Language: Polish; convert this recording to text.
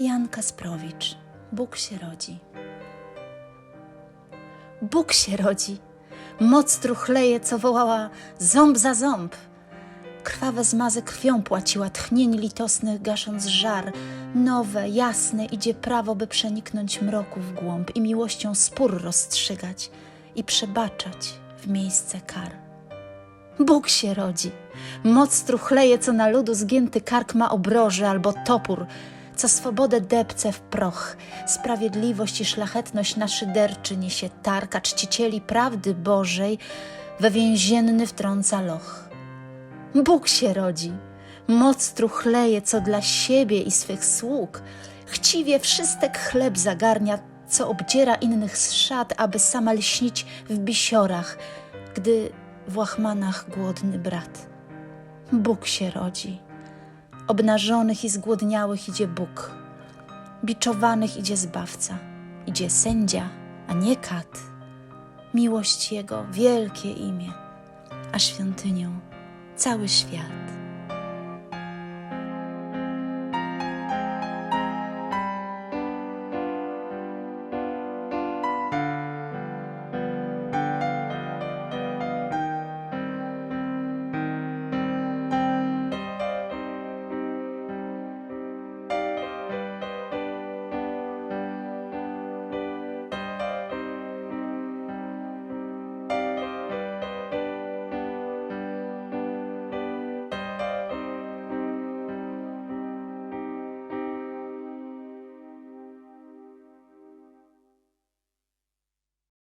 Jan Kasprowicz. Bóg się rodzi. Bóg się rodzi. Moc truchleje, co wołała ząb za ząb. Krwawe zmazy krwią płaciła, tchnień litosnych gasząc żar. Nowe, jasne idzie prawo, by przeniknąć mroku w głąb i miłością spór rozstrzygać i przebaczać w miejsce kar. Bóg się rodzi. Moc truchleje, co na ludu zgięty kark ma obroży albo topór, co swobodę depce w proch, sprawiedliwość i szlachetność na szyderczy niesie targ, a czcicieli prawdy Bożej we więzienny wtrąca loch. Bóg się rodzi. Moc truchleje, co dla siebie i swych sług chciwie wszystek chleb zagarnia, co obdziera innych z szat, aby sama lśnić w bisiorach, gdy w łachmanach głodny brat. Bóg się rodzi. Obnażonych i zgłodniałych idzie Bóg. Biczowanych idzie Zbawca. Idzie sędzia, a nie kat. Miłość Jego, wielkie imię, a świątynią cały świat.